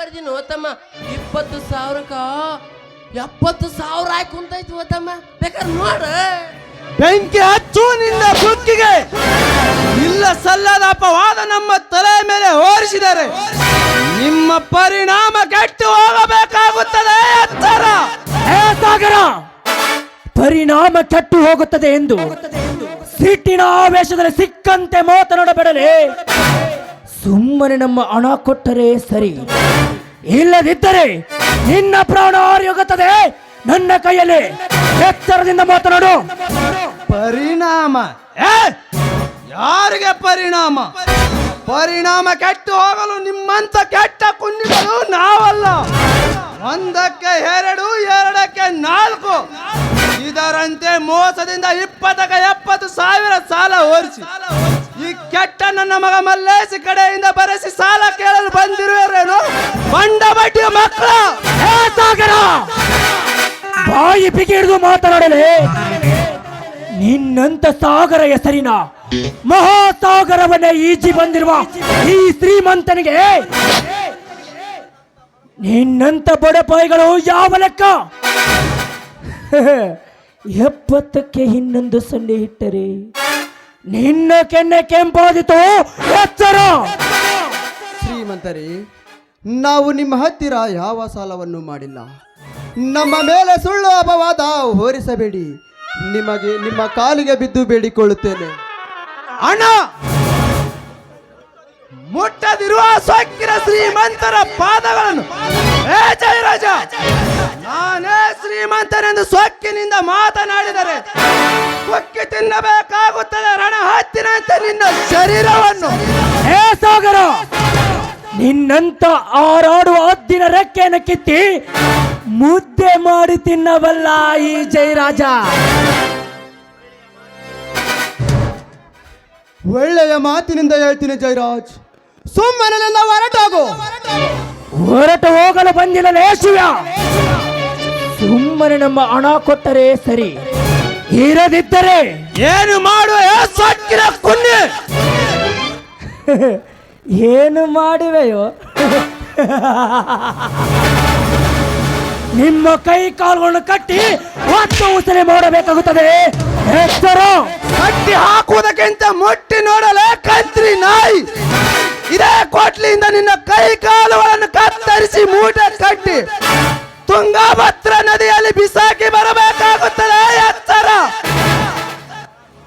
ಪರಿದಿನ ಓತಮ್ಮ ಇಪ್ಪತ್ತು ಸಾವಿರಕ್ಕ? ಎಪ್ಪತ್ತು ಸಾವಿರ ಆಯ್ತು ಕುಂತೈತಿ ಓತಮ್ಮ ಬೇಕಾದ್ರೆ ನೋಡ. ಬೆಂಕಿ ಹಚ್ಚು ನಿನ್ನ ಬುಕ್ಕಿಗೆ ಇಲ್ಲ ಸಲ್ಲದ ಅಪವಾದ ನಮ್ಮ ತಲೆ ಮೇಲೆ ಹೋರಿಸಿದರೆ ನಿಮ್ಮ ಪರಿಣಾಮ ಕೆಟ್ಟು ಹೋಗಬೇಕಾಗುತ್ತದೆ ಎತ್ತರ ಹೇ ಸಾಗರ ಪರಿಣಾಮ ಕೆಟ್ಟು ಹೋಗುತ್ತದೆ ಎಂದು ಸಿಟ್ಟಿನ ಆವೇಶದಲ್ಲಿ ಸಿಕ್ಕಂತೆ ಮಾತನಾಡಬೇಡಲೇ. ಸುಮ್ಮನೆ ನಮ್ಮ ಹಣ ಕೊಟ್ಟರೆ ಸರಿ. ಇಲ್ಲದಿದ್ದರೆ ನಿನ್ನ ಪ್ರಾಣ ಹಾರಿಹೋಗುತ್ತದೆ. ನನ್ನ ಕೈಯಲ್ಲಿ ಎತ್ತರದಿಂದ ಮಾತನಾಡು. ಪರಿಣಾಮ. ಯಾರಿಗೆ ಪರಿಣಾಮ? ಪರಿಣಾಮ ಕೆಟ್ಟು ಹೋಗಲು ನಿಮ್ಮಂತ ಕೆಟ್ಟ ಕುಂಡಿಗಳು ನಾವಲ್ಲ. ಒಂದಕ್ಕೆ ಎರಡು, ಎರಡಕ್ಕೆ ನಾಲ್ಕು. ಇದರಂತೆ ಮೋಸದಿಂದ ಇಪ್ಪತ್ತಕ್ಕೆ ಸಾವಿರ ಸಾಲ ಓರಿಸಿ ಈ ಕೆಟ್ಟ ನನ್ನ ಮಗ ಮಲ್ಲೇಶ್ ಕಡೆಯಿಂದ ಬರೆಸಿ ಸಾಲ ಕೇಳಲು ಬಂದಿರುವರೇನು ಬಂಡ ಬಡ್ಡಿಯ ಮಕ್ಕಳ ಬಾಯಿ ಬಿಗಿಡಿದು ಮಾತನಾಡಲೇ. ನಿನ್ನಂತ ಸಾಗರ ಹೆಸರಿನ ಮಹಾಸಾಗರವನ್ನೇ ಈಜಿ ಬಂದಿರುವ ಈ ಶ್ರೀಮಂತನಿಗೆ ನಿನ್ನಂತ ಬಡಪಾಯಿಗಳು ಯಾವ ಲೆಕ್ಕ? ಎಪ್ಪತ್ತಕ್ಕೆ ಇನ್ನೊಂದು ಸೊನ್ನೆ ಇಟ್ಟರೆ ನಿನ್ನ ಕೆನ್ನೆ ಕೆಂಪಾದಿತು ಎಚ್ಚರ! ಶ್ರೀಮಂತರೇ ನಾವು ನಿಮ್ಮ ಹತ್ತಿರ ಯಾವ ಸಾಲವನ್ನು ಮಾಡಿಲ್ಲ. ನಮ್ಮ ಮೇಲೆ ಸುಳ್ಳು ಅಪವಾದ ಹೋರಿಸಬೇಡಿ. ನಿಮಗೆ ನಿಮ್ಮ ಕಾಲಿಗೆ ಬಿದ್ದು ಬೇಡಿಕೊಳ್ಳುತ್ತೇನೆ. ಅಣ್ಣ! ಮುಟ್ಟದಿರುವ ಸ್ವಕ್ಕಿರ ಶ್ರೀಮಂತರ ಪಾದಗಳನ್ನು. ನಾನೇ ಶ್ರೀಮಂತನೆಂದು ಸೊಕ್ಕಿನಿಂದ ಮಾತನಾಡಿದರೆ ಕೊಕ್ಕಿ ತಿನ್ನಬೇಕಾಗುತ್ತದೆ ರಣ ಹತ್ತಿನಂತೆ ನಿನ್ನ ಶರೀರವನ್ನು. ಹೇ ಸಾಗರ ನಿನ್ನಂತ ಆರಾಡುವ ಹದ್ದಿನ ರೆಕ್ಕೆಯನ್ನು ಕಿತ್ತಿ ಮುದ್ದೆ ಮಾಡಿ ತಿನ್ನಬಲ್ಲ ಈ ಜಯರಾಜ. ಒಳ್ಳೆಯ ಮಾತಿನಿಂದ ಹೇಳ್ತೀನಿ ಜಯರಾಜ್. ಸುಮ್ಮನೆಲ್ಲ ಹೊರಟೋಗು ಹೊರಟು ಹೋಗಲು ಬಂದಿಲ್ಲ ಶಿವ ಸುಮ್ಮನೆ ನಮ್ಮ ಹಣ ಕೊಟ್ಟರೆ ಸರಿ. ಇರದಿದ್ದರೆ ಏನು ಮಾಡುವ ಕುನ್ನಿ? ಏನು ಮಾಡುವೆಯೋ? ನಿಮ್ಮ ಕೈ ಕಾಲುಗಳನ್ನು ಕಟ್ಟಿ ಒತ್ತು ಉಸರೆ ಮಾಡಬೇಕಾಗುತ್ತದೆ. ಹೆಸರು ಕಟ್ಟಿ ಹಾಕುವುದಕ್ಕಿಂತ ಮುಟ್ಟಿ ನೋಡಲೇ ಕತ್ರಿ ನಾಯಿ. ಇದೇ ಕೋಟ್ಲಿಯಿಂದ ನಿನ್ನ ಕೈ ಕಾಲುಗಳನ್ನು ಕತ್ತರಿಸಿ ಮೂಟೆ ಕಟ್ಟಿ ತುಂಗಾಭದ್ರ ನದಿಯಲ್ಲಿ ಬಿಸಾಕಿ ಬರಬೇಕಾಗುತ್ತದೆ ಎತ್ತರ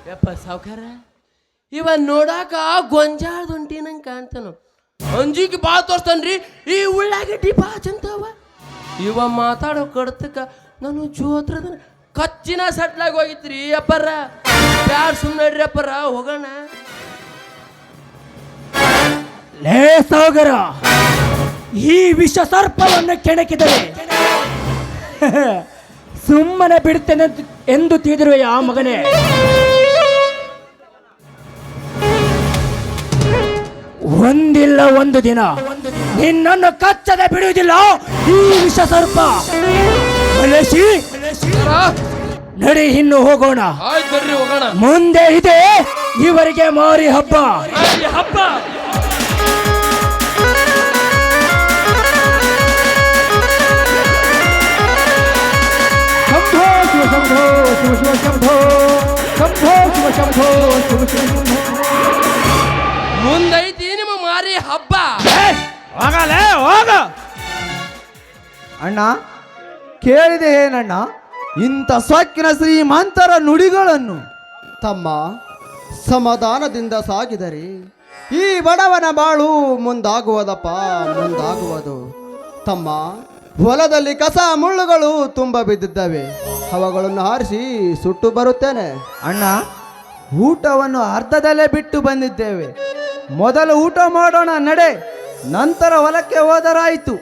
ಯಪ್ಪ ಸಾವುಕಾರ ಇವ ನೋಡಾಕ ಗೊಂಜಾಳ ದುಂಟಿ ನಂಗೆ ಕಾಣ್ತಾನ. ಅಂಜಿಗೆ ಬಾ ತೋರ್ಸ್ತಾನ್ರಿ ಈ ಉಳ್ಳಾಗಡ್ಡಿ ಬಾ ಚಂತವ ಇವ ಮಾತಾಡೋ ಕಡ್ತಕ್ಕ ನಾನು ಜೋತ್ರದ ಕಚ್ಚಿನ ಸಟ್ಲಾಗಿ ಹೋಗಿತ್ರಿ ಅಪ್ಪರ ಯಾರು ಸುಮ್ಮನೆ ಅಪ್ಪರ ಹೋಗೋಣ. ಲೇ ಸಾಗರ ಈ ವಿಷ ಸರ್ಪವನ್ನು ಕೆಣಕಿದರೆ ಸುಮ್ಮನೆ ಬಿಡ್ತೇನೆ ಎಂದು ತಿಳಿದಿರುವ ಆ ಮಗನೇ. ಒಂದಿಲ್ಲ ಒಂದು ದಿನ. ನಿನ್ನನ್ನು ಕಚ್ಚದೆ ಬಿಡುವುದಿಲ್ಲ. ಈ ವಿಷ ಸರ್ಪ. ನಡಿ ಇನ್ನು ಹೋಗೋಣ. ಮುಂದೆ ಇದೆ ಇವರಿಗೆ ಮಾರಿ ಹಬ್ಬ. ಹಬ್ಬ. ಶಿವ ಶಿವ ಶಂಭೋ ಮುಂದೈತಿ ನಿಮ್ಮ ಮಾರಿ ಹಬ್ಬ. ಹೋಗಲೇ, ಹೋಗ. ಅಣ್ಣ, ಕೇಳಿದೆ ಏನಣ್ಣ ಇಂಥ ಸೊಕ್ಕಿನ ಶ್ರೀಮಂತರ ನುಡಿಗಳನ್ನು ತಮ್ಮ ಸಮಾಧಾನದಿಂದ ಸಾಗಿದರೆ ಈ ಬಡವನ ಬಾಳು ಮುಂದಾಗುವುದಪ್ಪ, ಮುಂದಾಗುವುದು. ತಮ್ಮ ಹೊಲದಲ್ಲಿ ಕಸ ಮುಳ್ಳುಗಳು ತುಂಬ ಬಿದ್ದಿದ್ದಾವೆ. ಅವುಗಳನ್ನು ಹಾರಿಸಿ ಸುಟ್ಟು ಬರುತ್ತೇನೆ. ಅಣ್ಣ, ಊಟವನ್ನು ಅರ್ಧದಲ್ಲೇ ಬಿಟ್ಟು ಬಂದಿದ್ದೇವೆ. ಮೊದಲು ಊಟ ಮಾಡೋಣ, ನಡೆ. ನಂತರ ಹೊಲಕ್ಕೆ ಹೋದರಾಯಿತು.